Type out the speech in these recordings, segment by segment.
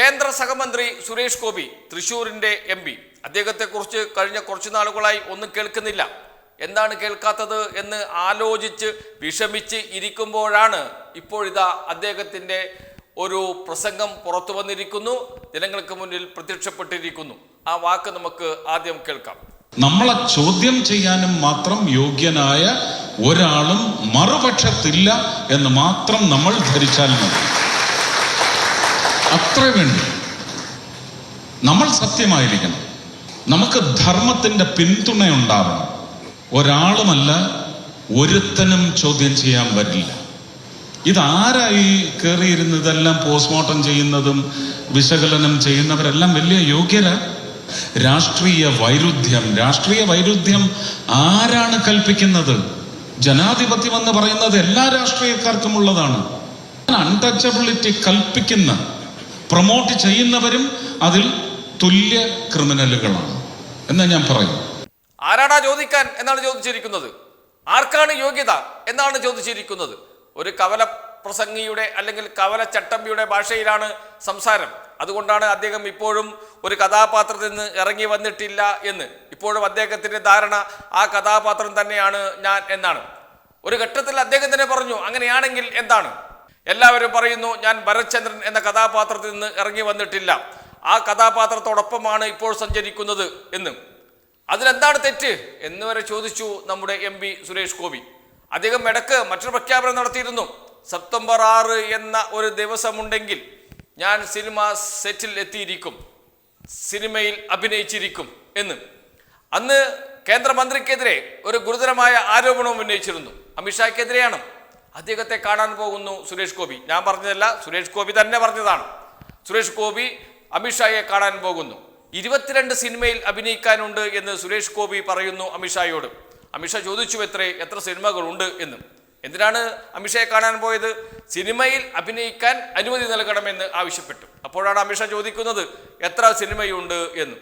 കേന്ദ്ര സഹമന്ത്രി സുരേഷ് ഗോപി തൃശൂരിന്റെ എം പി. അദ്ദേഹത്തെക്കുറിച്ച് കഴിഞ്ഞ കുറച്ചു നാളുകളായി ഒന്നും കേൾക്കുന്നില്ല. എന്താണ് കേൾക്കാത്തത് എന്ന് ആലോചിച്ച് വിഷമിച്ച് ഇരിക്കുമ്പോഴാണ് ഇപ്പോഴിതാ അദ്ദേഹത്തിന്റെ ഒരു പ്രസംഗം പുറത്തു വന്നിരിക്കുന്നു. ജനങ്ങൾക്ക് മുന്നിൽ പ്രത്യക്ഷപ്പെട്ടിരിക്കുന്നു. ആ വാക്ക് നമുക്ക് ആദ്യം കേൾക്കാം. നമ്മളെ ചോദ്യം ചെയ്യാനും മാത്രം യോഗ്യനായ ഒരാളും മറുപക്ഷത്തില്ല എന്ന് മാത്രം നമ്മൾ ധരിച്ചാൽ മതി. അത്ര വേണ്ടി നമ്മൾ സത്യമായിരിക്കണം. നമുക്ക് ധർമ്മത്തിന്റെ പിന്തുണ ഉണ്ടാവണം ഒരാളുമല്ല ഒരുത്തനും ചോദ്യം ചെയ്യാൻ വരില്ല. ഇതാരായി കയറിയിരുന്നതെല്ലാം പോസ്റ്റ്മോർട്ടം ചെയ്യുന്നതും വിശകലനം ചെയ്യുന്നവരെല്ലാം വലിയ യോഗ്യരാ. രാഷ്ട്രീയ വൈരുദ്ധ്യം. രാഷ്ട്രീയ വൈരുദ്ധ്യം ആരാണ് കൽപ്പിക്കുന്നത്? ജനാധിപത്യം എന്ന് പറയുന്നത് എല്ലാ രാഷ്ട്രീയക്കാർക്കും ഉള്ളതാണ്. അൺടച്ചബിലിറ്റി കൽപ്പിക്കുന്ന പ്രൊമോട്ട് ചെയ്യുന്നവരും അതിൽ തുല്യ ക്രിമിനലുകളാണ്. എന്ന് ഞാൻ പറയും. ആരാടാ ചോദിക്കാൻ എന്നാണ് ചോദിച്ചിരിക്കുന്നത്? ആർക്കാണ് യോഗ്യത എന്നാണ് ചോദിച്ചിരിക്കുന്നത്? ഒരു കവല പ്രസംഗിയുടെ അല്ലെങ്കിൽ കവല ചട്ടമ്പിയുടെ ഭാഷയിലാണ് സംസാരം. അതുകൊണ്ടാണ് അദ്ദേഹം ഇപ്പോഴും ഒരു കഥാപാത്രത്തിൽ നിന്ന് ഇറങ്ങി വന്നിട്ടില്ല എന്ന്. ഇപ്പോഴും അദ്ദേഹത്തിന്റെ ധാരണ ആ കഥാപാത്രം തന്നെയാണ് ഞാൻ എന്നാണ്. ഒരു ഘട്ടത്തിൽ അദ്ദേഹം തന്നെ പറഞ്ഞു അങ്ങനെയാണെങ്കിൽ എന്താണ്? എല്ലാവരും പറയുന്നു ഞാൻ ഭരത്ചന്ദ്രൻ എന്ന കഥാപാത്രത്തിൽ നിന്ന് ഇറങ്ങി വന്നിട്ടില്ല. ആ കഥാപാത്രത്തോടൊപ്പമാണ് ഇപ്പോൾ സഞ്ചരിക്കുന്നത് എന്ന്. അതിലെന്താണ് തെറ്റ് എന്ന് വരെ ചോദിച്ചു നമ്മുടെ എം പി സുരേഷ് ഗോപി. അദ്ദേഹം ഇടയ്ക്ക് മറ്റൊരു പ്രഖ്യാപനം നടത്തിയിരുന്നു. സെപ്റ്റംബർ ആറ് എന്ന ഒരു ദിവസമുണ്ടെങ്കിൽ ഞാൻ സിനിമ സെറ്റിൽ എത്തിയിരിക്കും. സിനിമയിൽ അഭിനയിച്ചിരിക്കും എന്ന്. അന്ന് കേന്ദ്രമന്ത്രിക്കെതിരെ ഒരു ഗുരുതരമായ ആരോപണവും ഉന്നയിച്ചിരുന്നു. അമിത്ഷായ്ക്കെതിരെയാണ് അദ്ദേഹത്തെ കാണാൻ പോകുന്നു സുരേഷ് ഗോപി. ഞാൻ പറഞ്ഞതല്ല സുരേഷ് ഗോപി തന്നെ പറഞ്ഞതാണ്. സുരേഷ് ഗോപി അമിത്ഷായെ കാണാൻ പോകുന്നു. ഇരുപത്തിരണ്ട് സിനിമയിൽ അഭിനയിക്കാനുണ്ട് എന്ന് സുരേഷ് ഗോപി പറയുന്നു അമിത്ഷായോട് അമിത്ഷാ ചോദിച്ചു എത്ര എത്ര സിനിമകളുണ്ട്? എന്ന്. എന്തിനാണ് അമിത്ഷായെ കാണാൻ പോയത്? സിനിമയിൽ അഭിനയിക്കാൻ അനുമതി നൽകണമെന്ന് ആവശ്യപ്പെട്ടു. അപ്പോഴാണ് അമിത്ഷാ ചോദിക്കുന്നത് എത്ര സിനിമയുണ്ട്? എന്ന്.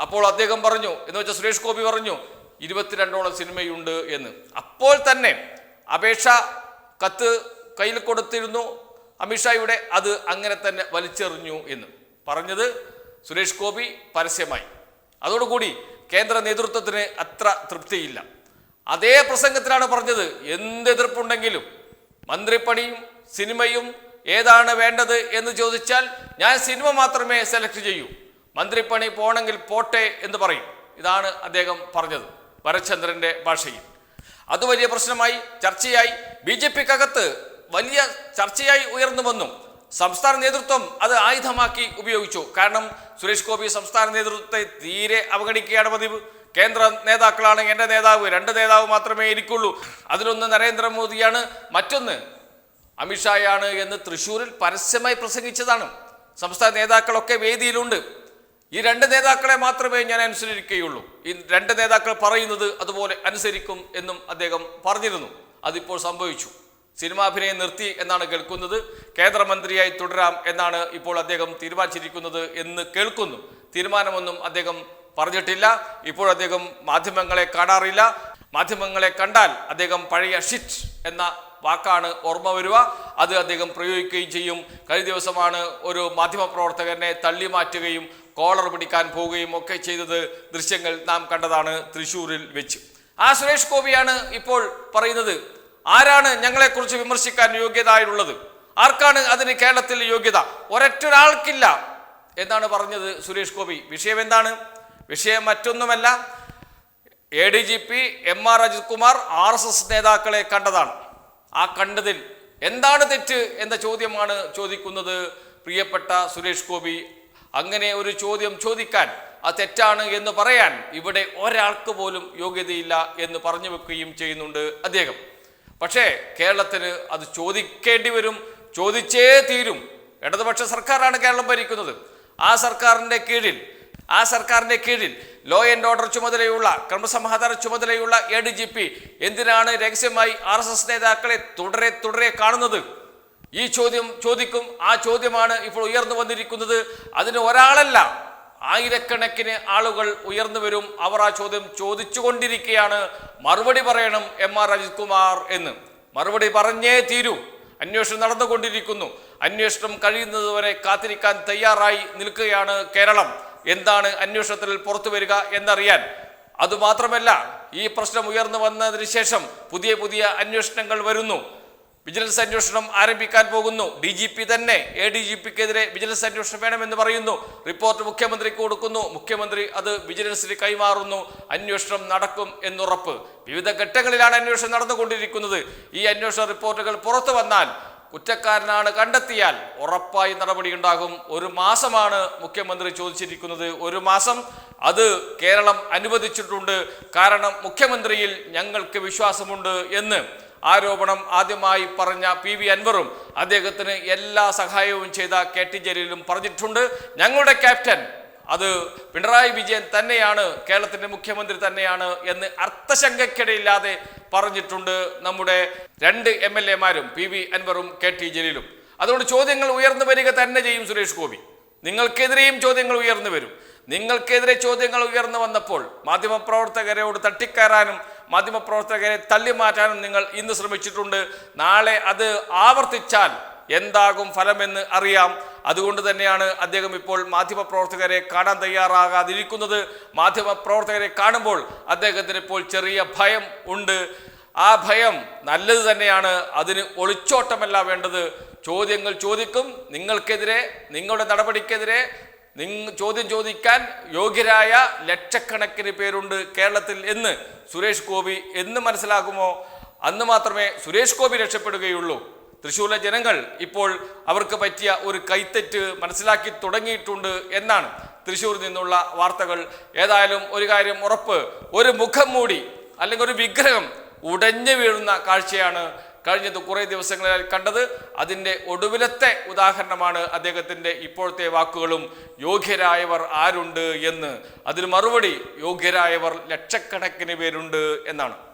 അപ്പോൾ അദ്ദേഹം പറഞ്ഞു എന്ന് വെച്ചാൽ സുരേഷ് ഗോപി പറഞ്ഞു ഇരുപത്തിരണ്ടോളം സിനിമയുണ്ട് എന്ന്. അപ്പോൾ തന്നെ അപേക്ഷ കത്ത് കയ്യിൽ കൊടുത്തിരുന്നു. അമിത്ഷായുടെ അത് അങ്ങനെ തന്നെ വലിച്ചെറിഞ്ഞു എന്ന്. പറഞ്ഞത് സുരേഷ് ഗോപി പരസ്യമായി. അതോടുകൂടി കേന്ദ്ര നേതൃത്വത്തിന് അത്ര തൃപ്തിയില്ല. അതേ പ്രസംഗത്തിലാണ് പറഞ്ഞത്. എന്ത് എതിർപ്പുണ്ടെങ്കിലും മന്ത്രിപ്പണിയും സിനിമയും ഏതാണ് വേണ്ടത് എന്ന് ചോദിച്ചാൽ ഞാൻ സിനിമ മാത്രമേ സെലക്ട് ചെയ്യൂ. മന്ത്രിപ്പണി പോണെങ്കിൽ പോട്ടെ എന്ന് പറയും. ഇതാണ് അദ്ദേഹം പറഞ്ഞത്. ഭരചന്ദ്രന്റെ ഭാഷയിൽ. അത് വലിയ പ്രശ്നമായി ചർച്ചയായി. ബി ജെ പിക്കകത്ത് വലിയ ചർച്ചയായി ഉയർന്നു വന്നു. സംസ്ഥാന നേതൃത്വം അത് ആയുധമാക്കി ഉപയോഗിച്ചു. കാരണം സുരേഷ് ഗോപി സംസ്ഥാന നേതൃത്വത്തെ തീരെ അവഗണിക്കുകയാണ് പതിവ്. കേന്ദ്ര നേതാക്കളാണ് എന്റെ നേതാവ്. രണ്ട് നേതാവ് മാത്രമേ ഇരിക്കുള്ളൂ അതിലൊന്ന് നരേന്ദ്രമോദിയാണ്. മറ്റൊന്ന് അമിത്ഷായാണ് എന്ന് തൃശ്ശൂരിൽ പരസ്യമായി പ്രസംഗിച്ചതാണ്. സംസ്ഥാന നേതാക്കളൊക്കെ വേദിയിലുണ്ട്. ഈ രണ്ട് നേതാക്കളെ മാത്രമേ ഞാൻ അനുസരിക്കുകയുള്ളൂ. ഈ രണ്ട് നേതാക്കൾ പറയുന്നത് അതുപോലെ അനുസരിക്കും എന്നും അദ്ദേഹം പറഞ്ഞിരുന്നു. അതിപ്പോൾ സംഭവിച്ചു. സിനിമാഭിനയം നിർത്തി എന്നാണ് കേൾക്കുന്നത്. കേന്ദ്രമന്ത്രിയായി തുടരാം എന്നാണ് ഇപ്പോൾ അദ്ദേഹം തീരുമാനിച്ചിരിക്കുന്നത് എന്ന് കേൾക്കുന്നു. തീരുമാനമൊന്നും അദ്ദേഹം പറഞ്ഞിട്ടില്ല. ഇപ്പോൾ അദ്ദേഹം മാധ്യമങ്ങളെ കാണാറില്ല. മാധ്യമങ്ങളെ കണ്ടാൽ അദ്ദേഹം പഴയ ഷിറ്റ് എന്ന വാക്കാണ് ഓർമ്മ വരിക. അത് അദ്ദേഹം പ്രയോഗിക്കുകയും ചെയ്യും. കഴിഞ്ഞ ദിവസമാണ് ഒരു മാധ്യമപ്രവർത്തകനെ തള്ളി മാറ്റുകയും കോളർ പിടിക്കാൻ പോവുകയും ഒക്കെ ചെയ്തത് ദൃശ്യങ്ങൾ നാം കണ്ടതാണ് തൃശ്ശൂരിൽ വെച്ച്. ആ സുരേഷ് ഗോപിയാണ് ഇപ്പോൾ പറയുന്നത് ആരാണ് ഞങ്ങളെക്കുറിച്ച് വിമർശിക്കാൻ യോഗ്യതയായുള്ളത് ആർക്കാണ് അതിന് കേരളത്തിൽ യോഗ്യത? ഒരൊറ്റൊരാൾക്കില്ല. എന്നാണ് പറഞ്ഞത് സുരേഷ് ഗോപി. വിഷയം എന്താണ്? വിഷയം മറ്റൊന്നുമല്ല. A D G P M R Ajith Kumar R S S നേതാക്കളെ കണ്ടതാണ്. ആ കണ്ടതിൽ എന്താണ് തെറ്റ് എന്ന ചോദ്യമാണ് ചോദിക്കുന്നത് പ്രിയപ്പെട്ട സുരേഷ് ഗോപി. അങ്ങനെ ഒരു ചോദ്യം ചോദിക്കാൻ അത് തെറ്റാണ് എന്ന് പറയാൻ ഇവിടെ ഒരാൾക്ക് പോലും യോഗ്യതയില്ല എന്ന് പറഞ്ഞു വെക്കുകയും ചെയ്യുന്നുണ്ട് അദ്ദേഹം. പക്ഷേ കേരളത്തിന് അത് ചോദിക്കേണ്ടി വരും ചോദിച്ചേ തീരും. ഇടതുപക്ഷ സർക്കാരാണ് കേരളം ഭരിക്കുന്നത്. ആ സർക്കാരിന്റെ കീഴിൽ ആ സർക്കാരിന്റെ കീഴിൽ ലോ ആൻഡ് ഓർഡർ ചുമതലയുള്ള ക്രമസമാധാന ചുമതലയുള്ള എ ഡി ജി പി എന്തിനാണ് രഹസ്യമായി ആർ എസ് എസ് നേതാക്കളെ തുടരെ തുടരെ കാണുന്നത്? ഈ ചോദ്യം ചോദിക്കും. ആ ചോദ്യമാണ് ഇപ്പോൾ ഉയർന്നു വന്നിരിക്കുന്നത്. അതിന് ഒരാളല്ല ആയിരക്കണക്കിന് ആളുകൾ ഉയർന്നു വരും. അവർ ആ ചോദ്യം ചോദിച്ചുകൊണ്ടിരിക്കുകയാണ്. മറുപടി പറയണം എം ആർ അജിത് കുമാർ എന്ന്. മറുപടി പറഞ്ഞേ തീരൂ. അന്വേഷണം നടന്നുകൊണ്ടിരിക്കുന്നു. അന്വേഷണം കഴിയുന്നതുവരെ കാത്തിരിക്കാൻ തയ്യാറായി നിൽക്കുകയാണ് കേരളം. എന്താണ് അന്വേഷണത്തിൽ പുറത്തു വരിക എന്നറിയാൻ. അതുമാത്രമല്ല ഈ പ്രശ്നം ഉയർന്നു വന്നതിന് ശേഷം പുതിയ പുതിയ അന്വേഷണങ്ങൾ വരുന്നു. വിജിലൻസ് അന്വേഷണം ആരംഭിക്കാൻ പോകുന്നു. ഡി ജി പി തന്നെ എ ഡി ജി പിക്കെതിരെ വിജിലൻസ് അന്വേഷണം വേണമെന്ന് പറയുന്നു. റിപ്പോർട്ട് മുഖ്യമന്ത്രിക്ക് കൊടുക്കുന്നു. മുഖ്യമന്ത്രി അത് വിജിലൻസിന് കൈമാറുന്നു. അന്വേഷണം നടക്കും എന്നുറപ്പ്. വിവിധ ഘട്ടങ്ങളിലാണ് അന്വേഷണം നടന്നുകൊണ്ടിരിക്കുന്നത്. ഈ അന്വേഷണ റിപ്പോർട്ടുകൾ പുറത്തു വന്നാൽ കുറ്റക്കാരനാണ് കണ്ടെത്തിയാൽ ഉറപ്പായി നടപടിയുണ്ടാകും. ഒരു മാസമാണ് മുഖ്യമന്ത്രി ചോദിച്ചിരിക്കുന്നത്. ഒരു മാസം അത് കേരളം അനുവദിച്ചിട്ടുണ്ട്. കാരണം മുഖ്യമന്ത്രിയിൽ ഞങ്ങൾക്ക് വിശ്വാസമുണ്ട് എന്ന് ആരോപണം ആദ്യമായി പറഞ്ഞ പി വി അൻവറും അദ്ദേഹത്തിന് എല്ലാ സഹായവും ചെയ്ത കെ ടി ജലീലും പറഞ്ഞിട്ടുണ്ട്. ഞങ്ങളുടെ ക്യാപ്റ്റൻ അത് പിണറായി വിജയൻ തന്നെയാണ് കേരളത്തിന്റെ മുഖ്യമന്ത്രി തന്നെയാണ് എന്ന് അർത്ഥശങ്കയ്ക്കിടയില്ലാതെ പറഞ്ഞിട്ടുണ്ട് നമ്മുടെ രണ്ട് എം എൽ എമാരും പി വി അൻവറും കെ ടി ജലീലും. അതുകൊണ്ട് ചോദ്യങ്ങൾ ഉയർന്നു വരിക തന്നെ ചെയ്യും സുരേഷ് ഗോപി. നിങ്ങൾക്കെതിരെയും ചോദ്യങ്ങൾ ഉയർന്നു വരും. നിങ്ങൾക്കെതിരെ ചോദ്യങ്ങൾ ഉയർന്നു വന്നപ്പോൾ മാധ്യമപ്രവർത്തകരോട് തട്ടിക്കയറാനും മാധ്യമപ്രവർത്തകരെ തള്ളിമാറ്റാനും നിങ്ങൾ ഇന്ന് ശ്രമിച്ചിട്ടുണ്ട്. നാളെ അത് ആവർത്തിച്ചാൽ എന്താകും ഫലമെന്ന് അറിയാം. അതുകൊണ്ട് തന്നെയാണ് അദ്ദേഹം ഇപ്പോൾ മാധ്യമപ്രവർത്തകരെ കാണാൻ തയ്യാറാകാതിരിക്കുന്നത്. മാധ്യമപ്രവർത്തകരെ കാണുമ്പോൾ അദ്ദേഹത്തിന് ഇപ്പോൾ ചെറിയ ഭയം ഉണ്ട്. ആ ഭയം നല്ലത് തന്നെയാണ്. അതിന് ഒളിച്ചോട്ടമല്ല വേണ്ടത്. ചോദ്യങ്ങൾ ചോദിക്കും. നിങ്ങൾക്കെതിരെ നിങ്ങളുടെ നടപടിക്കെതിരെ നിങ്ങ ചോദ്യം ചോദിക്കാൻ യോഗ്യരായ ലക്ഷക്കണക്കിന് പേരുണ്ട് കേരളത്തിൽ എന്ന് സുരേഷ് ഗോപി എന്ന് മനസ്സിലാകുമോ? അന്ന് മാത്രമേ സുരേഷ് ഗോപി രക്ഷപ്പെടുകയുള്ളൂ. തൃശ്ശൂരിലെ ജനങ്ങൾ ഇപ്പോൾ അവർക്ക് പറ്റിയ ഒരു കൈത്തെറ്റ് മനസ്സിലാക്കി തുടങ്ങിയിട്ടുണ്ട് എന്നാണ് തൃശ്ശൂരിൽ നിന്നുള്ള വാർത്തകൾ. ഏതായാലും ഒരു കാര്യം ഉറപ്പ് ഒരു മുഖം മൂടി അല്ലെങ്കിൽ ഒരു വിഗ്രഹം ഉടഞ്ഞു വീഴുന്ന കാഴ്ചയാണ് കഴിഞ്ഞത് കുറേ ദിവസങ്ങളായി കണ്ടത്. അതിന്റെ ഒടുവിലത്തെ ഉദാഹരണമാണ് അദ്ദേഹത്തിന്റെ ഇപ്പോഴത്തെ വാക്കുകളും യോഗ്യരായവർ ആരുണ്ട്? എന്ന്. അതിന് മറുപടി യോഗ്യരായവർ ലക്ഷക്കണക്കിന് പേരുണ്ട് എന്നാണ്.